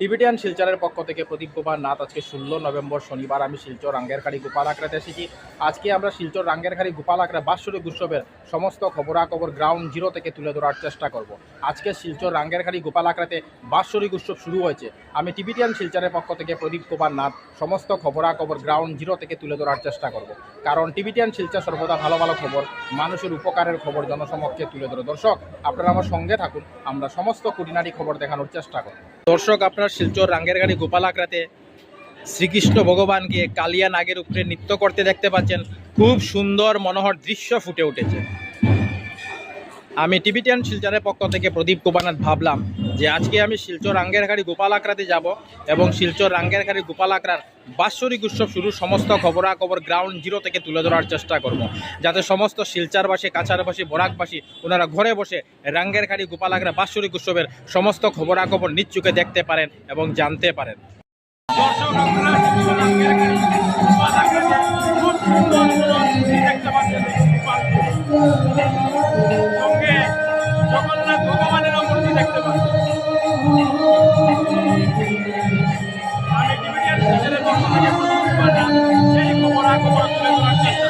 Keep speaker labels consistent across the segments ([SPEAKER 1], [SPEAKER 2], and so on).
[SPEAKER 1] Tibetan শিলচরের পক্ষ থেকে প্রদীপ কুমার নাথ আজকে ষোলো নভেম্বর শনিবার। আমি শিলচর রাঙ্গেরখাড়ি গোপাল আখড়াতে এসেছি। আজকে আমরা শিলচর রাঙ্গেরখাড়ি গোপাল আখড়া বাৎসরিক উৎসবের সমস্ত খবরাখবর গ্রাউন্ড জিরো থেকে তুলে ধরার চেষ্টা করব। আজকে শিলচর রাঙ্গেরখাড়ি গোপাল আখড়াতে বাৎসরিক উৎসব শুরু হয়েছে। আমি টিবিটিয়ান শিলচরের পক্ষ থেকে প্রদীপ কুমার নাথ সমস্ত খবরাখবর গ্রাউন্ড জিরো থেকে তুলে ধরার চেষ্টা করব। কারণ টিবিটিয়ান শিলচর সর্বদা ভালো ভালো খবর, মানুষের উপকারের খবর জনসমক্ষে তুলে ধরে। দর্শক, আপনারা আমার সঙ্গে থাকুন। আমরা সমস্ত কুটিনারি খবর দেখানোর চেষ্টা করব। দর্শক, আপনার শিলচর রাঙ্গের গাড়ি গোপাল আক্রাতে শ্রীকৃষ্ণ ভগবানকে কালিয়া নাগের উপরে নৃত্য করতে দেখতে পাচ্ছেন। খুব সুন্দর মনোহর দৃশ্য ফুটে উঠেছে। আমি টিবিটিয়ান শিলচরের পক্ষ থেকে প্রদীপ কুমারনাথ ভাবলাম যে আজকে আমি শিলচর রাঙ্গেরখাড়ি গোপাল আখড়াতে যাব এবং শিলচর রাঙ্গেরখাড়ি গোপাল আখড়ার বাৎসরিক উৎসব শুরু সমস্ত খবরাখবর গ্রাউন্ড জিরো থেকে তুলে ধরার চেষ্টা করব। যাতে সমস্ত শিলচারবাসী, কাছারবাসী, বরাকবাসী, ওনারা ঘরে বসে রাঙ্গেরখাড়ি গোপাল আখড়া বাৎসরিক উৎসবের সমস্ত খবরাখবর নিচ্চুকে দেখতে পারেন এবং জানতে পারেন। আপনারা শিলচর রাঙ্গেরখাড়ি গোপাল কুমার নাথ সেই খবরাখবর তুলে ধরার চেষ্টা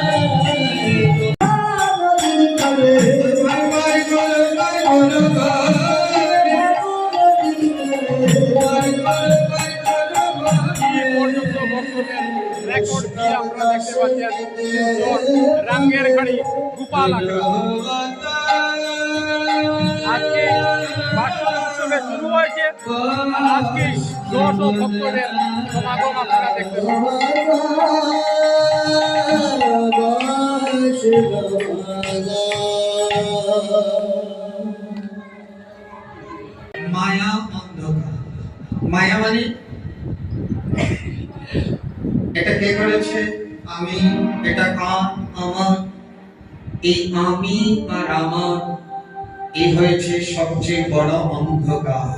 [SPEAKER 1] রেকর্ড শিলচর রাঙ্গের গোপাল আখড়া উৎসবে শুরু হয়েছে। আজকে দশ ভক্তদের সমাগম আপনারা দেখতে
[SPEAKER 2] মায়া মানে? এটা কে করেছে? আমি, এটা কার আমার। এই আমি আর আমার এই হয়েছে সবচেয়ে বড় অন্ধকার।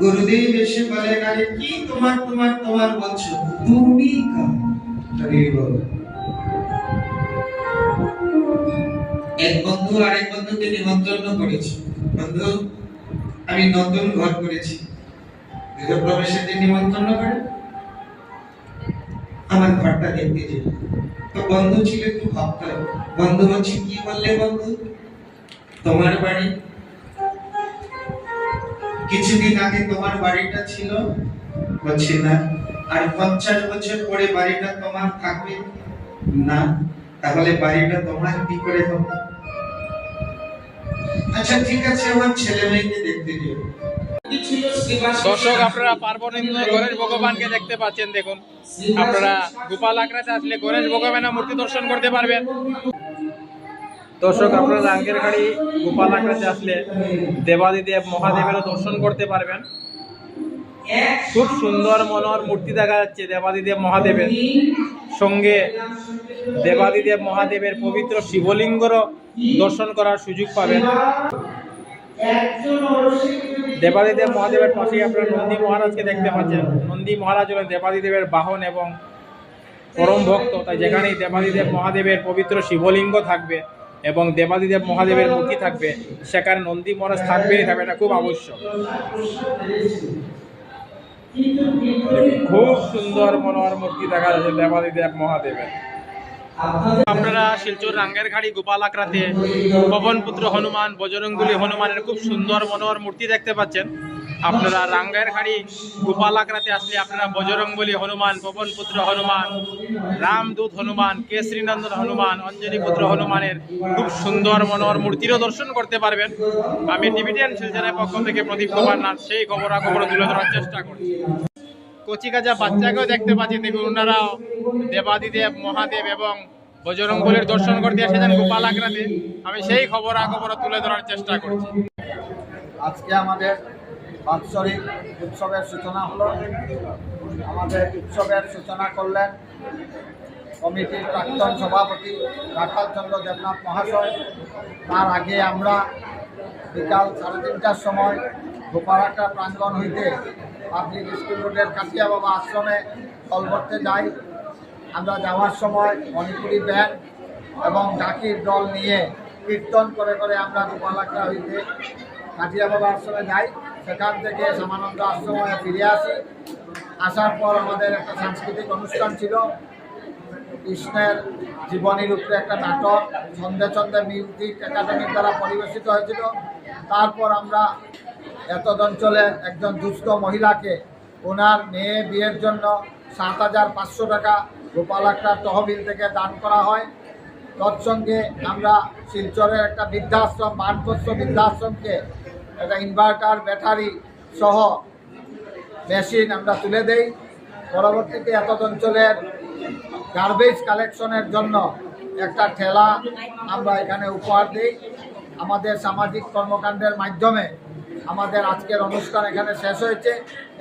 [SPEAKER 2] গুরুদেব এসে বলে আরে কি তোমার তোমার তোমার বলছো? তুমি এক বন্ধু আরেক বন্ধুকে নিমন্ত্রণ করেছে। বন্ধু, আমি নতুন ঘর করেছি। গৃহপ্রবেশের দিন নিমন্ত্রণ করে? আমার ঘরটা দেখতে যে তো বন্ধু ছিল একটু ভাবতে বন্ধু বলছি, কি বললে বন্ধু? তোমার বাড়ি। কিছুদিন আগে তোমার বাড়িটা ছিল? বলছি, না। আর পঞ্চাশ বছর পরে বাড়িটা তোমার থাকবে? না। তাহলে বাড়িটা তোমার কি করে হবে? আচ্ছা ঠিক আছে, আমার ছেলে মেয়েকে দেখতে দিও
[SPEAKER 1] দর্শক, আপনারা পার্বণেন্দ্র গণেশ ভগবানকে দেখতে পাচ্ছেন, দেখুন। আপনারা গোপাল আখড়াতে আসলে গণেশ ভগবানের মূর্তি দর্শন করতে পারবেন। দর্শক, আপনারা রাঙ্গের গাড়ি গোপাল আখড়াতে আসলে দেবাদিদেব মহাদেবেরও দর্শন করতে পারবেন। খুব সুন্দর মনোহর মূর্তি দেখা যাচ্ছে দেবাদিদেব মহাদেবের। সঙ্গে দেবাদিদেব মহাদেবের পবিত্র শিবলিঙ্গরও দর্শন করার সুযোগ পাবেন। দেবাদিদেব মহাদেবের পাশেই আপনারা নন্দী মহারাজকে দেখতে পাচ্ছেন। নন্দী মহারাজ হলেন দেবাদিদেবের বাহন এবং পরম ভক্ত। তাই যেখানেই দেবাদিদেব মহাদেবের পবিত্র শিবলিঙ্গ থাকবে এবং দেবাদিদেব মহাদেবের মূর্তি থাকবে সেখানে নন্দী মহারাজ থাকবেই থাকবে এটা খুব আবশ্যক। খুব সুন্দর মনোহর মূর্তি দেখা যাচ্ছে দেবাদিদেব মহাদেবের। আপনারা শিলচর রাঙ্গের ঘাড়ি গোপাল আখড়াতে পবনপুত্র হনুমান বজরঙ্গুলি হনুমানের খুব সুন্দর মনোহর মূর্তি দেখতে পাচ্ছেন। আপনারা রাঙ্গের ঘাড়ি গোপাল আখড়াতে আসলে আপনারা বজরঙ্গলি হনুমান পবনপুত্র হনুমান, রামদূত হনুমান কেশরীনন্দন হনুমান অঞ্জলিপুত্র হনুমানের খুব সুন্দর মনোহর মূর্তিরও দর্শন করতে পারবেন। আমি টিভিটিয়ান শিলচরের পক্ষ থেকে প্রদীপ কুমার নাথ, সেই খবরাখবর তুলে ধরার চেষ্টা করছি। কচি কাজা বাচ্চাকেও দেখতে পাচ্ছি। দেখুন ওনারাও দেবাদিদেব, মহাদেব এবং বজরঙ্গলের দর্শন করতে এসেছেন গোপাল আগ্রাতে। আমি সেই খবর খবর তুলে ধরার চেষ্টা করছি।
[SPEAKER 3] আজকে আমাদের বাৎসরিক উৎসবের সূচনা হলো। আমাদের উৎসবের সূচনা করলেন কমিটির প্রাক্তন সভাপতি রাখাল চন্দ্র দেবনাথ মহাশয়। তার আগে আমরা বিকাল সাড়ে তিনটার সময় গোপালাটা প্রাঙ্গণ হইতে পাবলিক স্কুল রোডের কাটিয়া বাবা আশ্রমে কল করতে যাই। আমরা যাওয়ার সময় মণিপুরি ব্যান্ড এবং ডাকির দল নিয়ে কীর্তন করে করে আমরা গোপালাটা হইতে কাটিয়া বাবা আশ্রমে যাই। সেখান থেকে সামানন্দ আশ্রমে ফিরে আসি। আসার পর আমাদের একটা সাংস্কৃতিক অনুষ্ঠান ছিল। কৃষ্ণের জীবনীর উপরে একটা নাটক, ছন্দে ছন্দে মিউজিক একাডেমির দ্বারা পরিবেশিত হয়েছিল। তারপর আমরা এত অঞ্চলের একজন দুস্থ মহিলাকে ওনার মেয়ে বিয়ের জন্য সাত হাজার পাঁচশো টাকা গোপাল আখড়ার তহবিল থেকে দান করা হয়। তৎসঙ্গে আমরা শিলচরের একটা বৃদ্ধাশ্রম বানপস্য বৃদ্ধাশ্রমকে একটা ইনভার্টার ব্যাটারি সহ মেশিন আমরা তুলে দেই। পরবর্তীতে এত অঞ্চলের গার্বেজ কালেকশনের জন্য একটা ঠেলা আমরা এখানে উপহার দিই। আমাদের সামাজিক কর্মকাণ্ডের মাধ্যমে আমাদের আজকের অনুষ্ঠান এখানে শেষ হয়েছে।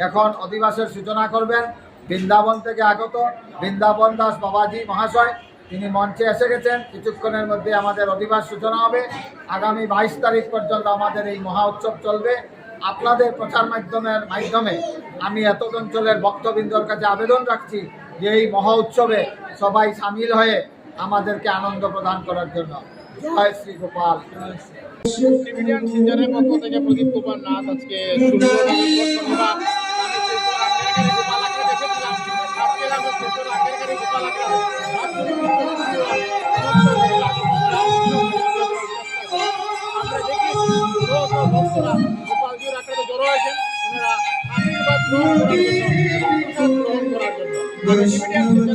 [SPEAKER 3] এখন অধিবাসের সূচনা করবেন। বৃন্দাবন থেকে আগত বৃন্দাবন দাস বাবাজি মহাশয়। তিনি মঞ্চে এসে গেছেন। কিছুক্ষণের মধ্যে আমাদের অধিবাস সূচনা হবে। আগামী বাইশ তারিখ পর্যন্ত আমাদের এই মহা উৎসব চলবে। আপনাদের প্রচার মাধ্যমের মাধ্যমে আমি এত অঞ্চলের ভক্তবৃন্দর কাছে আবেদন রাখছি যে এই মহা উৎসবে সবাই সামিল হয়ে আমাদেরকে আনন্দ প্রদান করার জন্য। জয় শ্রী গোপাল।
[SPEAKER 1] টিভিডিয়ান পক্ষ থেকে প্রদীপ কুমার নাথ আজকে জড়ো ওনারা আশীর্বাদ করার